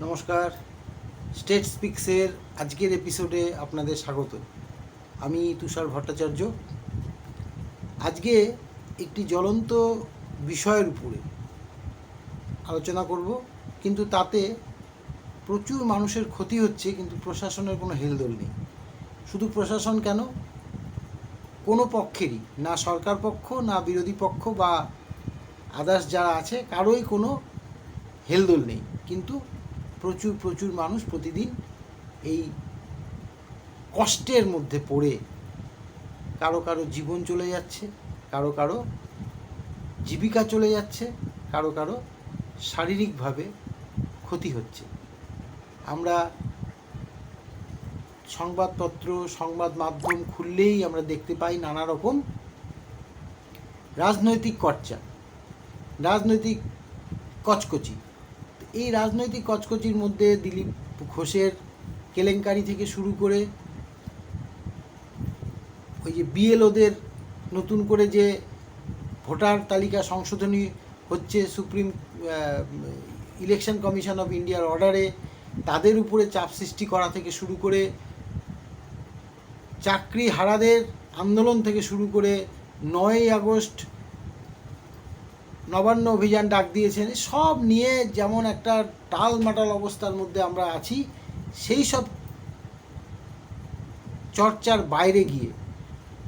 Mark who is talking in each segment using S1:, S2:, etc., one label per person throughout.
S1: নমস্কার। স্টেট স্পিক্সের আজকের এপিসোডে আপনাদের স্বাগত। আমি তুষার ভট্টাচার্য। আজকে একটি জ্বলন্ত বিষয়ের উপরে আলোচনা করব, কিন্তু তাতে প্রচুর মানুষের ক্ষতি হচ্ছে, কিন্তু প্রশাসনের কোনো হেলদোল নেই। শুধু প্রশাসন কেন? কোনো পক্ষেরই, না সরকার পক্ষ, না বিরোধী পক্ষ বা আদার্স যারা আছে, কারোই কোনো হেলদোল নেই। কিন্তু প্রচুর প্রচুর মানুষ প্রতিদিন এই কষ্টের মধ্যে পড়ে। কারও কারও জীবন চলে যাচ্ছে, কারও কারও জীবিকা চলে যাচ্ছে, কারও কারও শারীরিকভাবে ক্ষতি হচ্ছে। আমরা সংবাদপত্র, সংবাদ মাধ্যম খুললেই আমরা দেখতে পাই নানা রকম রাজনৈতিক কর্চা রাজনৈতিক কচকচি। এই রাজনৈতিক কচকচির মধ্যে দিলীপ ঘোষের কেলেঙ্কারি থেকে শুরু করে ওই যে বিএলওদের নতুন করে যে ভোটার তালিকা সংশোধনী হচ্ছে সুপ্রিম ইলেকশন কমিশন অফ ইন্ডিয়ার অর্ডারে, তাদের উপরে চাপ সৃষ্টি করা থেকে শুরু করে চাকরি হারাদের আন্দোলন থেকে শুরু করে নয়ই আগস্ট নবান্ন অভিযান ডাক দিয়েছেন, সব নিয়ে যেমন একটা টাল মাটাল অবস্থার মধ্যে আমরা আছি, সেই সব চর্চার বাইরে গিয়ে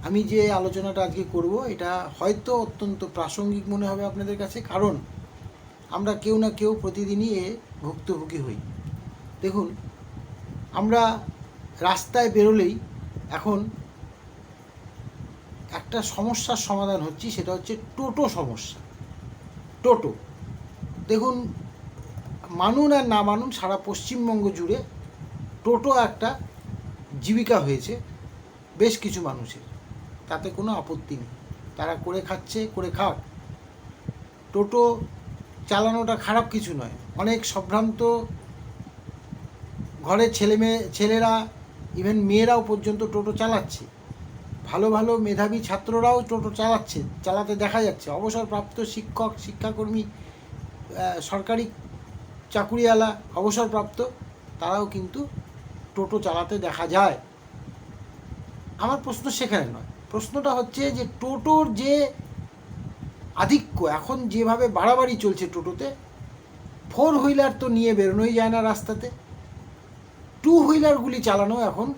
S1: আমি যে আলোচনাটা আজকে করব, এটা হয়তো অত্যন্ত প্রাসঙ্গিক মনে হবে আপনাদের কাছে, কারণ আমরা কেউ না কেউ প্রতিদিনই এ ভুক্তভোগী হই। দেখুন, আমরা রাস্তায় বেরোলেই এখন একটা সমস্যার সমাধান হচ্ছে, সেটা হচ্ছে টোটো সমস্যা। টোটো। দেখুন, মানুন আর না মানুন সারা পশ্চিমবঙ্গ জুড়ে টোটো একটা জীবিকা হয়েছে, বেশ কিছু মানুষের। তাতে কোনো আপত্তি নেই। তারা করে খাচ্ছে, করে খাক। টোটো চালানোটা খারাপ কিছু নয়। অনেক সম্ভ্রান্ত ঘরের ছেলে মেয়ে ছেলেরা ইভেন মেয়েরাও পর্যন্ত টোটো চালাচ্ছে। ভালো ভালো মেধাবী ছাত্ররাও টোটো চালাচ্ছে, চালাতে দেখা যাচ্ছে। অবসরপ্রাপ্ত শিক্ষক, শিক্ষাকর্মী সরকারি চাকুরিওয়ালা, অবসরপ্রাপ্ত, তারাও কিন্তু টোটো চালাতে দেখা যায়। আমার প্রশ্ন সেখানে নয়। প্রশ্নটা হচ্ছে যে টোটোর যে আধিক্য, এখন যেভাবে বাড়াবাড়ি চলছে টোটোতে, ফোর হুইলার তো নিয়ে বেরোনোই যায় না রাস্তাতে। টু হুইলারগুলি চালানো এখন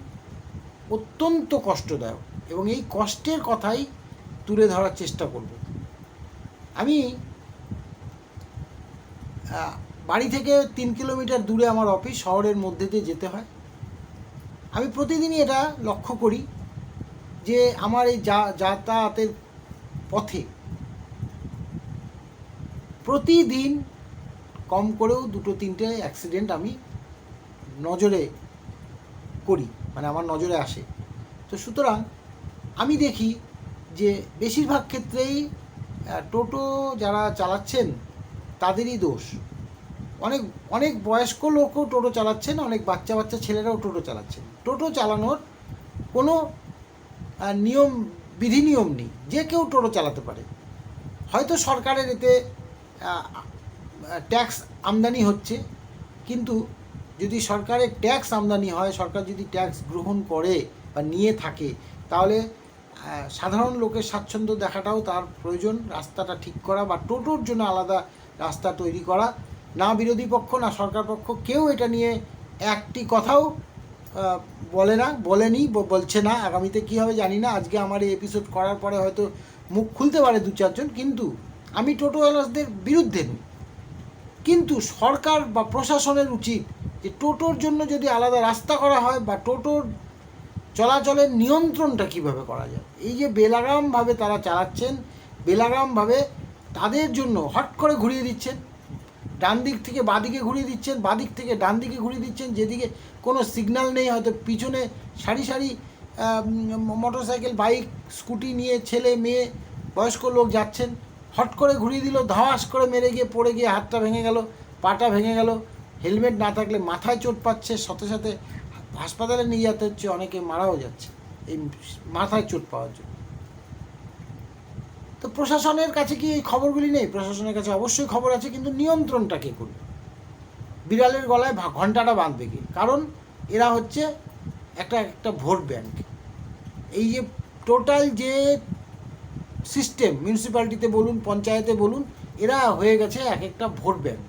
S1: অত্যন্ত কষ্টদায়ক এবং এই কষ্টের কথাই তুলে ধরার চেষ্টা করব। আমি বাড়ি থেকে তিন কিলোমিটার দূরে আমার অফিস, শহরের মধ্যে দিয়ে যেতে হয়। আমি প্রতিদিনই এটা লক্ষ্য করি যে আমার এই যা, যাতায়াতের পথে প্রতিদিন কম করেও দুটো, তিনটে অ্যাক্সিডেন্ট আমি নজরে করি। মানে আমার নজরে আসে। তো সুতরাং আমি দেখি যে বেশিরভাগ ক্ষেত্রেই টোটো যারা চালাচ্ছেন, তাদেরই দোষ। অনেক অনেক বয়স্ক লোকও টোটো চালাচ্ছেন, অনেক বাচ্চা বাচ্চা ছেলেরাও টোটো চালাচ্ছেন। টোটো চালানোর কোনো নিয়ম, বিধি নিয়ম নেই। যে কেউ টোটো চালাতে পারে। হয়তো সরকারের এতে ট্যাক্স আমদানি হচ্ছে, কিন্তু যদি সরকারের ট্যাক্স আমদানি হয়, সরকার যদি ট্যাক্স গ্রহণ করে বা নিয়ে থাকে, তাহলে সাধারণ লোকের স্বাচ্ছন্দ্য দেখাটাও তার প্রয়োজন। রাস্তাটা ঠিক করা বা টোটোর জন্য আলাদা রাস্তা তৈরি করা। না বিরোধী পক্ষ, না সরকার পক্ষ কেউ এটা নিয়ে একটি কথাও বলে না, বলেনি বলছে না। আগামীতে কী হবে জানি না। আজকে আমার এই এপিসোড করার পরে হয়তো মুখ খুলতে পারে দু চারজন, কিন্তু আমি টোটোওয়ালাদের বিরুদ্ধে নই। কিন্তু সরকার বা প্রশাসনের উচিত যে টোটোর জন্য যদি আলাদা রাস্তা করা হয় বা টোটোর চলাচলের নিয়ন্ত্রণটা কীভাবে করা যায়? এই যে বেলাগামভাবে তারা চালাচ্ছেন, বেলাগামভাবে তাদের জন্য হট করে ঘুরিয়ে দিচ্ছেন ডান দিক থেকে বাদিকে ঘুরিয়ে দিচ্ছেন, বাদিক থেকে ডান দিকে ঘুরিয়ে দিচ্ছেন, যেদিকে কোনো সিগন্যাল নেই, হয়তো পিছনে সারি সারি মোটরসাইকেল বাইক স্কুটি নিয়ে ছেলে, মেয়ে, বয়স্ক লোক যাচ্ছেন, হট করে ঘুরিয়ে দিল, ধাওয়াস করে মেরে গিয়ে পড়ে গিয়ে হাতটা ভেঙে গেল, পাটা ভেঙে গেল হেলমেট না থাকলে মাথায় চোট পাচ্ছে, সাথে সাথে হাসপাতালে নিয়ে যেতে হচ্ছে, অনেকে মারাও যাচ্ছে। এই মাথায় চোট পাওয়ার জন্য। তো প্রশাসনের কাছে কি এই খবরগুলি নেই? প্রশাসনের কাছে অবশ্যই খবর আছে, কিন্তু নিয়ন্ত্রণটা কে করবে? বিড়ালের গলায় ঘন্টাটা বাঁধবে কি? কারণ এরা হচ্ছে একটা একটা ভোট ব্যাংক। এই যে টোটাল যে সিস্টেম, মিউনিসিপ্যালিটিতে বলুন, পঞ্চায়েতে বলুন, এরা হয়ে গেছে এক একটা ভোট ব্যাংক।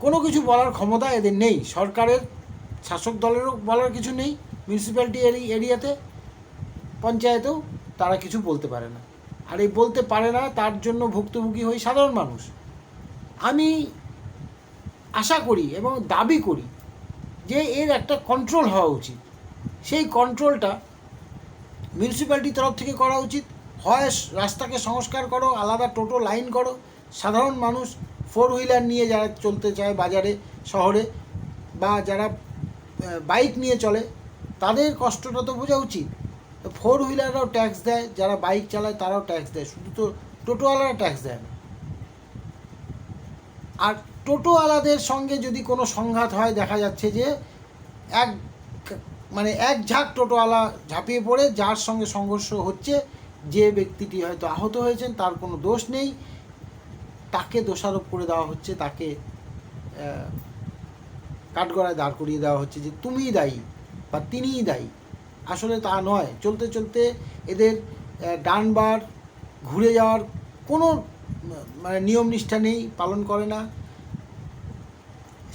S1: কোনো কিছু বলার ক্ষমতা এদের নেই। সরকারের, শাসক দলেরও বলার কিছু নেই। মিউনিসিপ্যালিটি এরিয়াতে, পঞ্চায়েতেও তারা কিছু বলতে পারে না। আর এই বলতে পারে না, তার জন্য ভুক্তভোগী হই সাধারণ মানুষ। আমি আশা করি এবং দাবি করি যে এর একটা কন্ট্রোল হওয়া উচিত। সেই কন্ট্রোলটা মিউনিসিপ্যালিটির তরফ থেকে করা উচিত। হয় রাস্তাকে সংস্কার করো, আলাদা টোটো লাইন করো, সাধারণ মানুষ ফোর হুইলার নিয়ে যারা চলতে চায় বাজারে, শহরে, বা যারা বাইক নিয়ে চলে, তাদের কষ্টটা তো বোঝা উচিত। ফোর হুইলাররাও ট্যাক্স দেয়, যারা বাইক চালায় তারাও ট্যাক্স দেয়, শুধু তো টোটোওয়ালারা ট্যাক্স দেয় না। আর টোটোওয়ালাদের সঙ্গে যদি কোনো সংঘাত হয়, দেখা যাচ্ছে যে এক মানে এক ঝাঁক টোটোওয়ালা ঝাঁপিয়ে পড়ে, যার সঙ্গে সংঘর্ষ হচ্ছে, যে ব্যক্তিটি হয়তো আহত হয়েছেন, তার কোনো দোষ নেই। তাকে দোষারোপ করে দেওয়া হচ্ছে, তাকে কাঠগড়ায় দাঁড় করিয়ে দেওয়া হচ্ছে যে তুমিই দায়ী বা তিনিই দায়ী। আসলে তা নয়। চলতে চলতে এদের ডানবার ঘুরে যাওয়ার কোনো মানে নিয়ম নিষ্ঠা নেই, পালন করে না।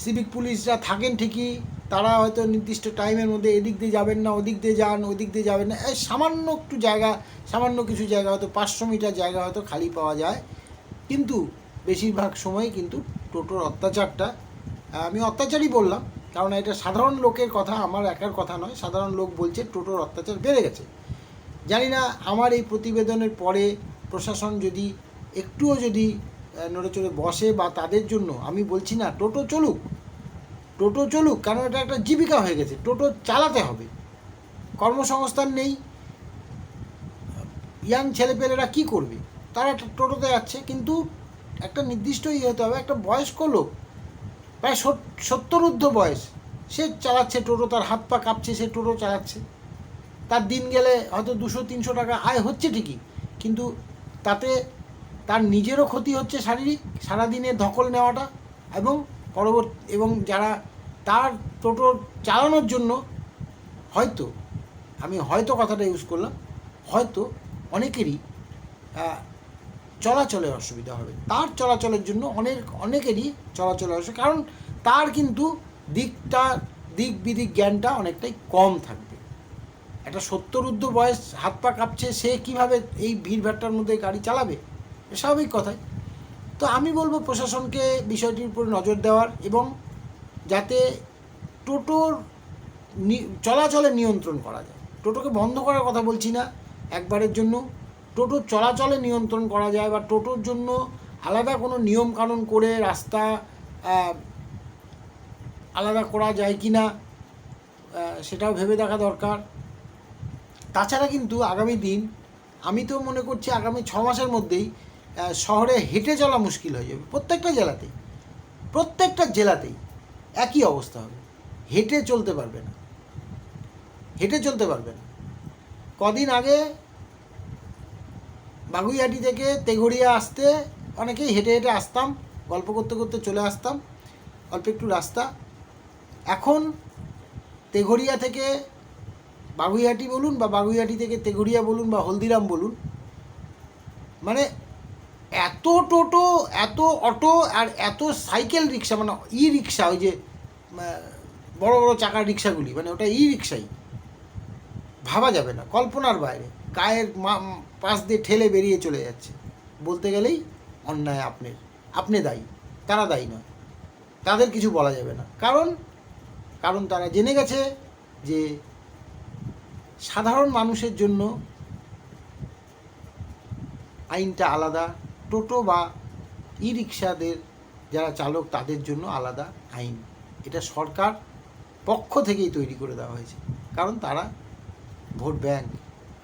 S1: সিভিক পুলিশরা থাকেন ঠিকই, তারা হয়তো নির্দিষ্ট টাইমের মধ্যে এদিক দিয়ে যাবেন না, ওদিক দিয়ে যান, ওদিক দিয়ে যাবেন না। এই সামান্য একটু জায়গা, সামান্য কিছু জায়গা হয়তো পাঁচশো মিটার জায়গা হয়তো খালি পাওয়া যায়। কিন্তু বেশিরভাগ সময় কিন্তু টোটোর অত্যাচারটা আমি অত্যাচারই বললাম, কারণ এটা সাধারণ লোকের কথা, আমার একার কথা নয়, সাধারণ লোক বলছে টোটোর অত্যাচার বেড়ে গেছে। জানি না আমার এই প্রতিবেদনের পরে প্রশাসন যদি একটুও যদি নড়েচড়ে বসে বা তাদের জন্য, আমি বলছি না টোটো চলুক টোটো চলুক, কারণ এটা একটা জীবিকা হয়ে গেছে, টোটো চালাতে হবে। কর্মসংস্থান নেই, ইয়াং ছেলেপেলেরা কি করবে? তারা টোটোতে যাচ্ছে, কিন্তু একটা নির্দিষ্ট ইয়ে হতে হবে, একটা বয়স্ক লোক, প্রায় সত- সত্তরুদ্ধ বয়স, সে চালাচ্ছে টোটো, তার হাত পা কাঁপছে, সে টোটো চালাচ্ছে। তার দিন গেলে হয়তো দুশো, তিনশো টাকা আয় হচ্ছে ঠিকই, কিন্তু তাতে তার নিজেরও ক্ষতি হচ্ছে শারীরিক, সারাদিনে ধকল নেওয়াটা এবং পরবর্তী, এবং যারা তার টোটো চালানোর জন্য হয়তো, আমি হয়তো কথাটা ইউজ করলাম, হয়তো অনেকেরই চলাচলে অসুবিধা হবে। তার চলাচলের জন্য অনেক, অনেকেরই চলাচলে অসুবিধা কারণ তার কিন্তু দিকটা দিক বিদিক জ্ঞানটা অনেকটাই কম থাকবে। একটা সত্তরুদ্ধ বয়স হাত পা কাঁপছে, সে কীভাবে এই ভিড়ভাট্টার মধ্যে গাড়ি চালাবে? স্বাভাবিক কথাই। তো আমি বলব প্রশাসনকে বিষয়টির উপর নজর দেওয়ার এবং যাতে টোটোর চলাচলে নিয়ন্ত্রণ করা যায়। টোটোকে বন্ধ করার কথা বলছি না, একবারের জন্য। টোটোর চলাচলে নিয়ন্ত্রণ করা যায় বা টোটোর জন্য আলাদা কোনো নিয়ম কানুন করে রাস্তা আলাদা করা যায় কি না সেটাও ভেবে দেখা দরকার। তাছাড়া কিন্তু আগামী দিন, আমি তো মনে করছি আগামী ছ মাসের মধ্যেই শহরে হেঁটে চলা মুশকিল হয়ে যাবে প্রত্যেকটা জেলাতেই। প্রত্যেকটা জেলাতেই একই অবস্থা হবে। হেঁটে চলতে পারবে না। হেঁটে চলতে পারবে না। কদিন আগে বাগুইহাটি থেকে তেঘড়িয়া আসতে অনেকেই হেঁটে হেঁটে আসতাম, গল্প করতে করতে চলে আসতাম, অল্প একটু রাস্তা। এখন তেঘড়িয়া থেকে বাগুইহাটি বলুন বা বাগুইহাটি থেকে তেঘড়িয়া বলুন বা হলদিরাম বলুন মানে এত টোটো, এত অটো আর এত সাইকেল রিক্সা মানে ই রিক্সা ওই যে বড় বড় চাকার রিক্সাগুলি মানে ওটা ই রিক্সাই ভাবা যাবে না, কল্পনার বাইরে। গায়ের পাশ দিয়ে ঠেলে বেরিয়ে চলে যাচ্ছে। বলতে গেলেই অন্যায় আপনার। আপনি দায়ী, তারা দায়ী নয়। তাদের কিছু বলা যাবে না। কারণ কারণ তারা জেনে গেছে যে সাধারণ মানুষের জন্য আইনটা আলাদা, টোটো বা ই রিক্সাদের যারা চালক তাদের জন্য আলাদা আইন। এটা সরকার পক্ষ থেকেই তৈরি করে দেওয়া হয়েছে। কারণ তারা ভোট ব্যাংক।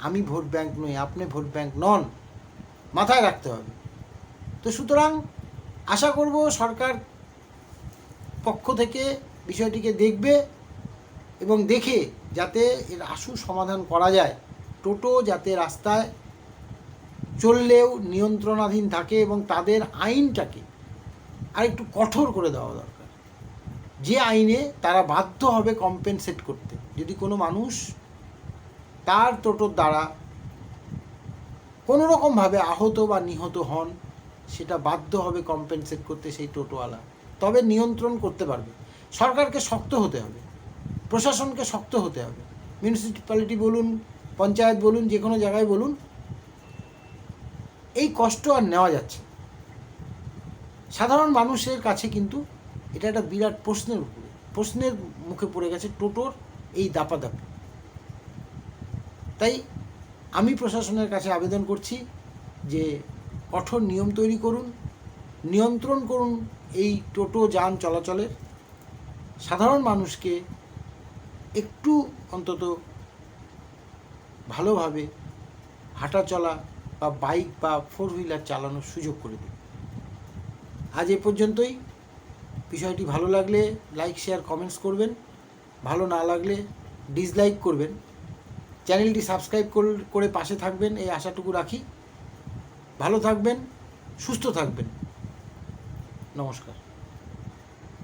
S1: আমি ভোট ব্যাংক নই, আপনি ভোট ব্যাংক নন, মাথায় রাখতে হবে। তো সুতরাং আশা করব সরকার পক্ষ থেকে বিষয়টিকে দেখবে এবং দেখে যাতে এর আশু সমাধান করা যায়। টোটো যাতে রাস্তায় চললেও নিয়ন্ত্রণাধীন থাকে এবং তাদের আইনটাকে আর একটু কঠোর করে দেওয়া দরকার। যে আইনে তারা বাধ্য হবে কম্পেনসেট করতে। যদি কোনো মানুষ তার টোটোর দ্বারা কোনো রকমভাবে আহত বা নিহত হন, সেটা বাধ্য হবে কম্পেনসেট করতে সেই টোটোওয়ালা। তবে নিয়ন্ত্রণ করতে পারবে। সরকারকে শক্ত হতে হবে। প্রশাসনকে শক্ত হতে হবে। মিউনিসিপ্যালিটি বলুন, পঞ্চায়েত বলুন যে কোনো জায়গায় বলুন, এই কষ্ট আর নেওয়া যাচ্ছে সাধারণ মানুষের কাছে কিন্তু এটা একটা বিরাট প্রশ্নের উপরে, প্রশ্নের মুখে পড়ে গেছে টোটোর এই দাপাদাপি। তাই আমি প্রশাসনের কাছে আবেদন করছি যে কঠোর নিয়ম তৈরি করুন, নিয়ন্ত্রণ করুন এই টোটো যান চলাচলের। সাধারণ মানুষকে একটু অন্তত ভালোভাবে হাঁটা চলা বা বাইক বা ফোর হুইলার চালানোর সুযোগ করে দিন। আজ এ পর্যন্তই। বিষয়টি ভালো লাগলে লাইক, শেয়ার, কমেন্টস করবেন। ভালো না লাগলে ডিসলাইক করবেন। চ্যানেলটি সাবস্ক্রাইব কর- পাশে থাকবেন এই আশাটুকু রাখি। ভালো থাকবেন সুস্থ থাকবেন। নমস্কার।